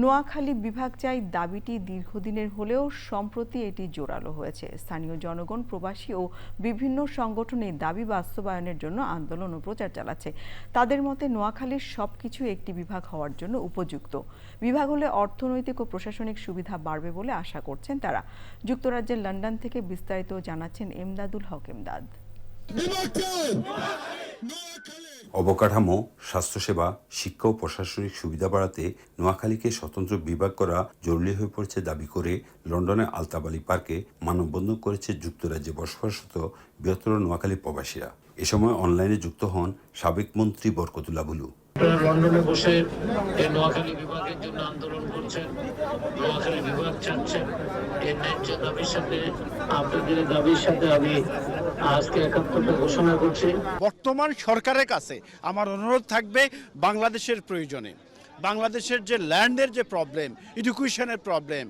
নোয়াখালী বিভাগ চাই দাবিটি দীর্ঘদিনের হলেও সম্প্রতি এটি জোরালো হয়েছে। স্থানীয় জনগণ, প্রবাসী ও বিভিন্ন সংগঠন দাবি বাস্তবায়নের জন্য আন্দোলন ও প্রচার চালাচ্ছে। তাদের মতে নোয়াখালীর সবকিছু একটি বিভাগ হওয়ার জন্য উপযুক্ত। বিভাগ হলে অর্থনৈতিক ও প্রশাসনিক সুবিধা বাড়বে বলে আশা করছেন তারা। যুক্তরাজ্যের লন্ডন থেকে বিস্তারিত জানাচ্ছেন এমদাদুল হক এমদাদ। অবকাঠামো, স্বাস্থ্যসেবা, শিক্ষা ও প্রশাসনিক সুবিধা বাড়াতে নোয়াখালীকে স্বতন্ত্র বিভাগ করা জরুরি হয়ে পড়েছে দাবি করে লন্ডনের আলতাবালি পার্কে মানববন্ধন করেছে যুক্তরাজ্যে বসবাসরত বৃহত্তর নোয়াখালী প্রবাসীরা। এ সময় অনলাইনে যুক্ত হন সাবেক মন্ত্রী বরকতুল্লাহ বুলু লন্ডনে বসে নোয়াখালী বিভাগের জন্য আন্দোলন করছেন, নোয়াখালী বিভাগ চাচ্ছেন ন্যায্য দাবির সাথে, আপনাদের দাবির সাথে আমি আজকে একাত্মতা ঘোষণা করছে বর্তমান সরকারের কাছে আমার অনুরোধ থাকবে বাংলাদেশের প্রয়োজনে বাংলাদেশের যে ল্যান্ডের যে প্রবলেম এডুকেশনের প্রবলেম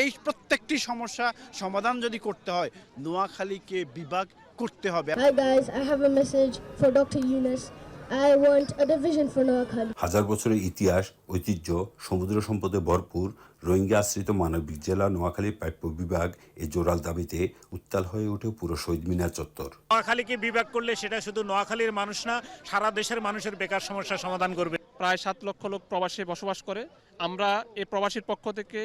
এই প্রত্যেকটি সমস্যা সমাধান যদি করতে হয় নোয়াখালীকে বিভাগ করতে হবে Hi guys, I have a message for Dr. Yunus. I want a division for Noakhali. হাজার বছরের ইতিহাস ঐতিহ্য সমুদ্র সম্পদে ভরপুর রোহিঙ্গা আশ্রিত মানবিক জেলা নোয়াখালীর প্রাপ্য বিভাগ এই জোরাল দাবিতে উত্তাল হয়ে ওঠে পুরো শহীদ মিনার চত্বর। নোয়াখালীকে বিভাগ করলে সেটা শুধু নোয়াখালীর মানুষ না সারা দেশের মানুষের বেকার সমস্যা সমাধান করবে। প্রায় সাত লক্ষ লোক প্রবাসে বসবাস করে। আমরা এই প্রবাসীর পক্ষ থেকে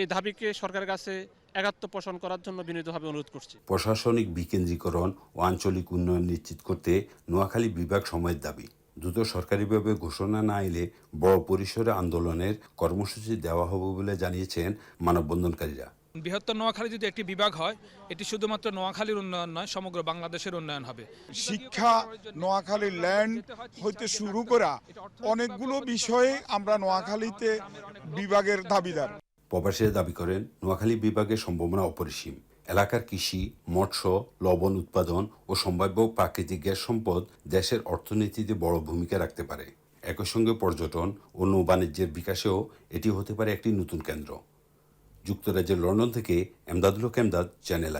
এই দাবিকে সরকারের কাছে একাত্ম পোষণ করার জন্য বিনীতভাবে অনুরোধ করছি। প্রশাসনিক বিকেন্দ্রীকরণ ও আঞ্চলিক উন্নয়ন নিশ্চিত করতে নোয়াখালী বিভাগ সময়ের দাবি। দ্রুত সরকারিভাবে ঘোষণা না এলে বড় পরিসরে আন্দোলনের কর্মসূচি দেওয়া হবে বলে জানিয়েছেন মানববন্ধনকারীরা। বৃহত্তর নোয়াখালী যদি একটি বিভাগ হয় এটি শুধুমাত্র নোয়াখালীর উন্নয়ন নয় সমগ্র বাংলাদেশের উন্নয়ন হবে। শিক্ষা নোয়াখালীর ল্যান্ড হইতে শুরু করা অনেকগুলো বিষয়ে আমরা নোয়াখালীতে বিভাগের দাবিদার। প্রবাসীরা দাবি করেন, নোয়াখালী বিভাগের সম্ভাবনা অপরিসীম। এলাকার কৃষি, মৎস্য, লবণ উৎপাদন ও সম্ভাব্য প্রাকৃতিক গ্যাস সম্পদ দেশের অর্থনীতিতে বড় ভূমিকা রাখতে পারে। একই সঙ্গে পর্যটন ও নৌবাণিজ্যের বিকাশেও এটি হতে পারে একটি নতুন কেন্দ্র। যুক্তরাজ্যের লন্ডন থেকে এমদাদুল হক, এমদাদ, চ্যানেল